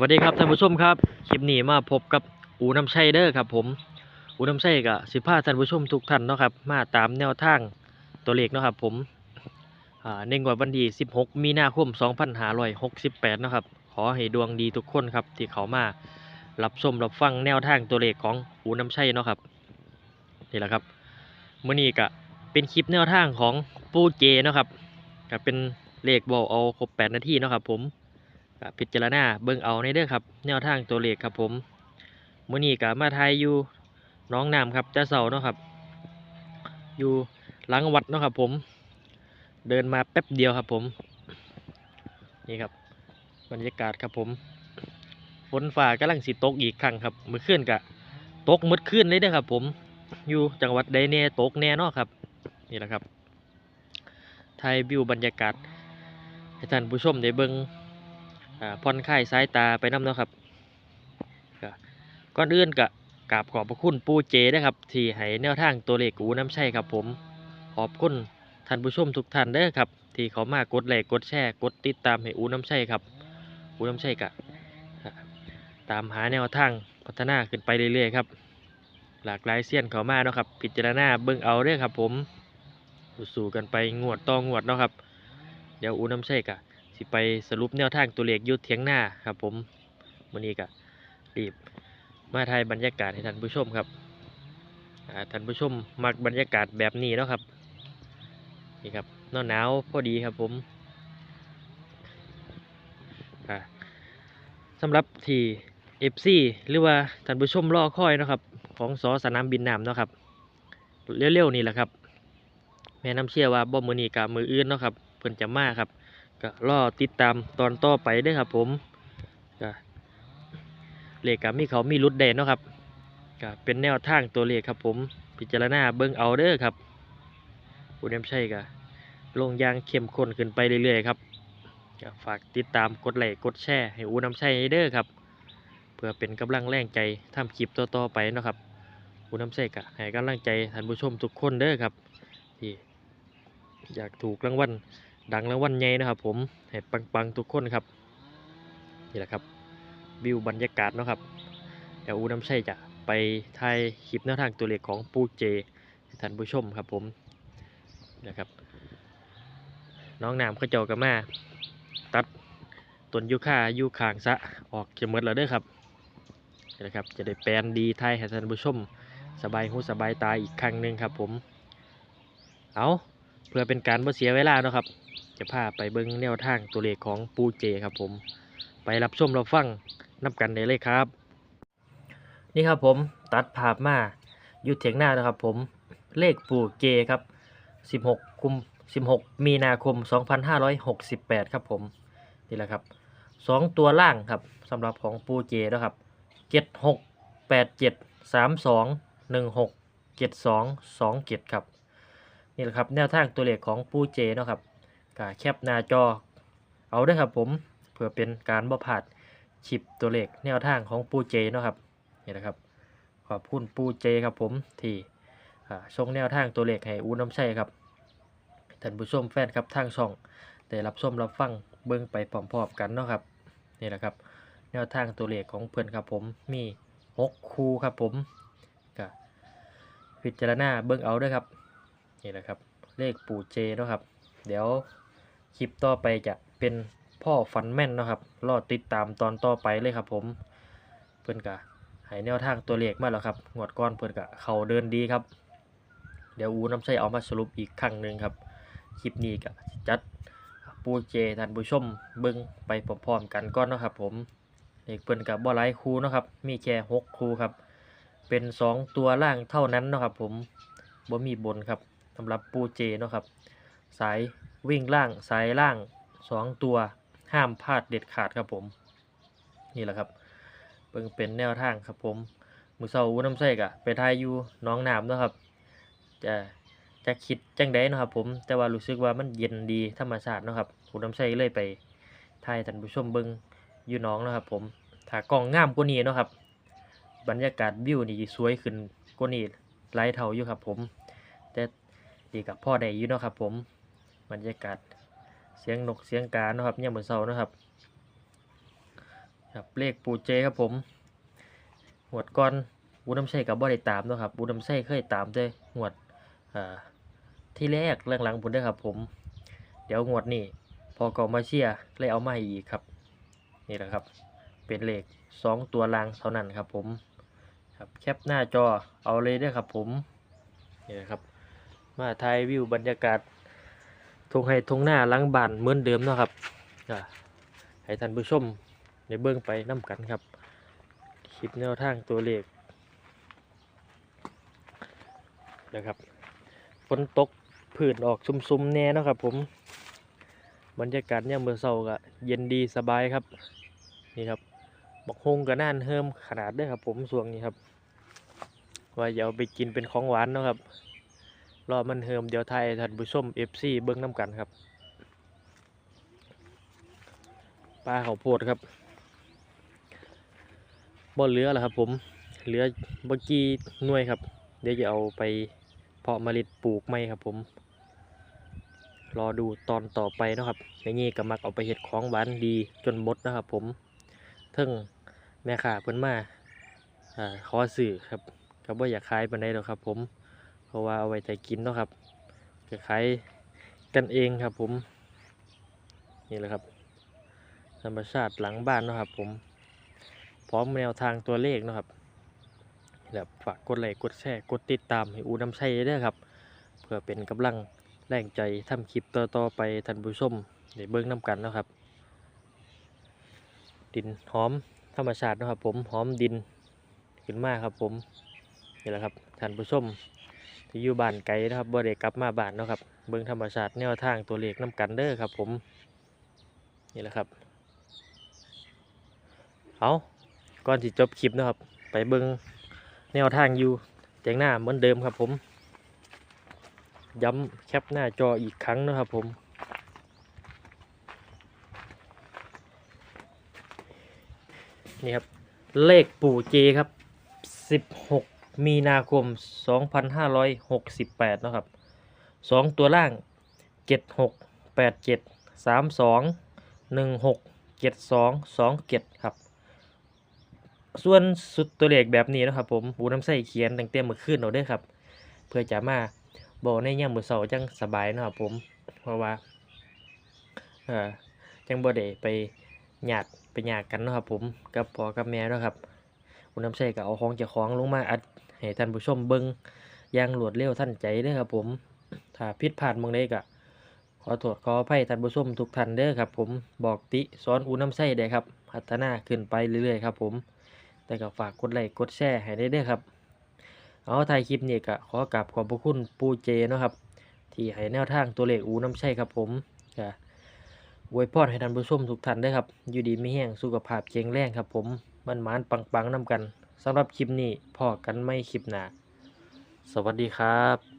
วัสดีครับท่านผู้ชมครับคลิปนี้มาพบกับอูน้ำชัยเด้อครับ ผมอูน้ำชัยกับสิพาท่านผู้ชมทุกท่านเนาะครับมาตามแนวทางตัวเลขเนาะครับ ผมอ่าในงวดวันที่16 มีนาคม 2568นาะครับ ขอให้ดวงดีทุกคนครับ ที่เขามารับชมรับฟังแนวทางตัวเลขของอูน้ำชัยเนาะครับนี่แหละครับมื้อนี้ก็เป็นคลิปแนวทางของปูเจเนาะครับก็เป็นเลขบอกเอาครบ 8 นาทีเนาะครับ ผม พิจารณาเบิ่งเอาในเด้อครับ แนวทางตัวเลขครับผมมื้อนี้ก็มาทายอยู่น้องน้ำครับแต่เสาเนาะครับ อยู่หลังวัดเนาะครับ ผม เดินมาแป๊บเดียวครับ ผม นี่ครับ บรรยากาศครับผมฝนฟ้ากำลังสิตกอีกครั้งครับมื้อคืนก็ตกมืดคืนเลยเด้ครับ ผม อยู่จังหวัดใดแน่ตกแน่นาะครับ นี่แหละครับไทยวิวบรรยากาศให้ท่านผู้ชมได้เบิ่งอ่า ผ่อนคลายสายตาไปน้ำเนาะครับก่อนอื่นก็กราบขอบพระคุณปูเจนะครับ ที่ให้แนวทางตัวเลขอูน้ำใช่ครับผม ขอบคุณท่านผู้ชมทุกท่านเด้อครับ ที่เขามากดไลค์กดแชร์กดติดตามให้อูน้ำใช่ครับอูน้ำใช่ก็อ่าตามหาแนวทางพัฒนาขึ้นไปเรื่อยๆครับหลากหลายเสี้ยนเขามาเนาะครับ พิจารณาเบิ่งเอาเด้อครับ ผม สู้ๆกันไปงวดต่องวดเนาะครับ เดี๋ยวอูน้ำใช่กะ สิไปสรุปแนวทางตัวเลขยุดเทียงหน้าครับผมวันนี้ก็รีบมาถ่ายบรรยากาศให้ท่านผู้ชมครับท่านผู้ชมมักบรรยากาศแบบนี้เนาะครับนี่ครับหนาวหนาวพอดีครับผมอ่าสำหรับที่ FC หรือว่าท่านผู้ชมรอคอยเนาะครับ ของสอสนามบินน้ำเนาะครับเร็วๆนี่แหละครับ แม่น้ำเชื่อว่าบ่มือนี้กับมืออื่นเนาะครับเพิ่นจะมาครับ ก็รอติดตามตอนต่อไปด้วยครับ ผมก็เลขกับมีเขามีรุดแดนเนาะครับก็เป็นแนวทางตัวเลขครับ ผมพิจารณาเบิ่งเอาเด้อครับผู้นำใช่ก็ลงยางเข้มข้นขึ้นไปเรื่อยๆครับก็ฝากติดตามกดไลค์กดแชร์ให้อูน้ำใช่เด้อครับ เพื่อเป็นกำลังแรงใจทำคลิปต่อๆไปเนาะครับอูน้ำใช่ก็ให้กำลังใจท่านผู้ชมทุกคนเด้อครับที่อยากถูกรางวัล ดังรางวัลใหญ่นะครับ ผมให้ปังๆทุกคนครับนี่แหละครับวิวบรรยากาศเนาะครับเดี๋ยวอูน้ำใช่จะไปถ่ายคลิปแนวทางตัวเลขของปูเจท่านผู้ชมครับผมนะครับ น้องน้ำเขาเจ้ากันมาตัดต้นยูคายูคางซะออกจะหมดแล้วเด้อครับนี่แหละครับ จะได้แปลนดีไทยให้ท่านผู้ชม สบายหูสบายตาอีกครั้งหนึ่งครับผมเอา พื่อเป็นการบ่เสียเวลาเนาะครับ จะพาไปเบิ่งแนวทางตัวเลขของปูเจครับผม ไปรับชมรับฟังนับกันได้เลยครับ นี่ครับผมตัดภาพมาอยู่เถียงหน้านะครับผมเลขปูเจครับ 16กุม16 มีนาคม 2568 ครับผมนี่แหละครับสองตัวล่างครับสำหรับของปูเจนะครับ 76 87 32 16 72 27 ครับ นี่แหละครับแนวทางตัวเลขของปูเจเนาะครับกาแคปหน้าจอ เอาเด้วยครับผมเพื่อเป็นการบ่พลาดชิปตัวเลขแนวทางของปูเจเนาะครับนี่แหละครับขอบคุณปูเจครับผมที่อ่าส่งแนวทางตัวเลขให้อูน้ำใช่ครับท่านผู้ชมแฟนครับทางช่องได้รับชมรับฟังเบิ่งไปพร้อมๆกันเนาะครับนี่แหละครับ แนวทางตัวเลขของเพื่อนครับผมมีหกคู่ครับผมก็พิจารณาเบิ่งเอาด้วยครับ นี่แหละครับ เลขปู่เจนะครับ เดี๋ยวคลิปต่อไปจะเป็นพ่อฟันแม่นนะครับ รอติดตามตอนต่อไปเลยครับผมเพื่อนกะให้แนวทางตัวเลขมาแล้วครับงวดก้อนเพื่อนกะเขาเดินดีครับ เดี๋ยวอูน้ำใส่เอามาสรุปอีกครั้งหนึ่งครับ คลิปนี้กะจัดปูเจท่านผู้ชมเบิ้งไปพร้อมๆกันก่อนนะครับ ผมเลขเพื่อนกับบ่หลคูนะครับ มีแค่หกคูครับ เป็นสองตัวล่างเท่านั้นนะครับ ผมบ่มีบนครับ สำหรับปูเจเนาะครับ สายวิ่งล่างสายล่างสองตัวห้ามพลาดเด็ดขาดครับผม นี่แหละครับเบิ่งเป็นแนวทางครับผมมือเสาร์น้ำใส่กะไปทายอยู่น้องน้ำนะครับ จะจะคิดจังไดเนะครับผมแต่ว่ารู้สึกว่ามันเย็นดีธรรมชาตินะครับผู้น้ำใส่เลยไปทายท่านผู้ชมเบิ่งอยู่น้องนะครับผมถ้ากล้องงามกว่านี้นะครับ บรรยากาศวิวนี่สวยขึ้นกว่านี้หลายเท่าอยู่ครับผมแต่ีกับพ่อได้อยู่เนาะครับ ผมบรรยากาศเสียงนกเสียงกาเนาะครับเนี่ยามมือนเสานะครับครับเลขปูเจครับผมหวดก่อนอูน้ำใช่กับบ่ได้ตามเนาะครับอูน้ำใช่เคยตามแต่หวดอ่าที่แรกเรื่องหลังผมด้วยครับผม เดี๋ยวงวดนี้พอเกามาเชียร์เลยเอามาให้อีกครับ นี่แหละครับ เป็นเลขสองตัวรางเท่านั้นครับผมครับแคปหน้าจอเอาเลยด้วยครับผมนี่แหละครับ มาถ่ายวิวบรรยากาศทงให้ทงหน้าหลังบานเหมือนเดิมนะครับให้ท่านผู้ชมได้เบิ่งไปน้กันครับคลิปแนวทางตัวเลขนะครับฝนตกพื้นออกซุ่มๆแน่นะครับผมบรรยากาศเนี่ยามมื่อเช้าก็เย็นดีสบายครับนี่ครับบอกฮงกับน่านเฮิมขนาดด้อครับผมส่วงนี้ครับว่าอย่าเอาไปกินเป็นของหวานนะครับ รอมันเฮิมเดี๋ยวไทยท่านผู้ชม FC เบิ้งน้ำกันครับปลาเขาวโพดครับบ่เหลือแล้วครับ ผมเหลือเมื่อกี้หน่วยครับ เดี๋ยวจะเอาไปเพาะเมล็ดปลูกไม่ครับ ผม รอดูตอนต่อไปนะครับในนี้ก็มักเอาไปเห็ดของหวานดีจนหมดนะครับ ผมเทิงแม่ค้าเพิ่นมาอ่าขอซื้อครับก็บ่อยากขายปานใดหรอกครับ ผม เพราะว่าเอาไว้แต่กินเนาะครับจะขายกันเองครับผมนี่แหละครับ ธรรมชาติหลังบ้านเนาะครับ ผม พร้อมแนวทางตัวเลขเนาะครับแบบฝากกดไลค์กดแชร์กดติดตามให้อูน้ำชัยด้วยครับ เพื่อเป็นกำลังแรงใจทำคลิปต่อๆไปท่านผู้ชมได้เบิ่งน้ำกันเนาะครับ ดินหอมธรรมชาติเนาะครับ ผมหอมดินขึ้นมาครับผมนี่แหละครับท่านผู้ชม ที่อยู่บ้านไกลนะครับบ่ได้กลับมาบ้านเนาะครับเบิ่งธรรมชาติแนวทางตัวเลขน้ำกันเด้อครับ ผมนี่แหละครับเอาก่อนที่จบคลิปนะครับ ไปเบิ่งแนวทางอยู่แจงหน้าเหมือนเดิมครับ ผม ย้ำแคปหน้าจออีกครั้งนะครับ ผมนี่ครับเลขปู่เจครับ 16 มีนาคม 2568 นะครับสองตัวล่าง 76 87 32 16 72 27 ครับ ส่วนสุดตัวเลขแบบนี้นะครับผมหูน้ำใส่เขียนตั้งแต่เมื่อคืนเอาด้อครับ เพื่อจะมาบอกในย่ามมือเช้าจังสบายนะครับผมเพราะว่าเออจังบ่ได้ไปญาติไปญาติกันนะครับผมกับพ่อกับแม่นะครับหูน้ำใส่ก็เอาของเจ้าของลงมาอัด ให้ท่านผู้ชมเบิ่งอย่างรวดเร็วทันใจเด้อครับผม ถ้าผิดพลาดมองใดก็ขอโทษขออภัยท่านผู้ชมทุกท่านเด้อครับ ผมบอกติสอนอูน้ำใส่ได้ครับ พัฒนาขึ้นไปเรื่อยๆครับ ผม แต่ก็ฝากกดไลค์กดแชร์ให้ได้เด้อครับ เอาถ่ายคลิปนี้ก็ขอกราบขอบพระคุณปูเจนะครับ ที่ให้แนวทางตัวเลขอูน้ำใช่ครับ ผมก็อวยพรให้ท่านผู้ชมทุกท่านเด้ครับ อยู่ดีไม่แห้งสุขภาพเจงแรงครับ ผมมันหมานปังๆน้ำกัน สำหรับคลิปนี้พอกันไม่คลิปหน้าสวัสดีครับ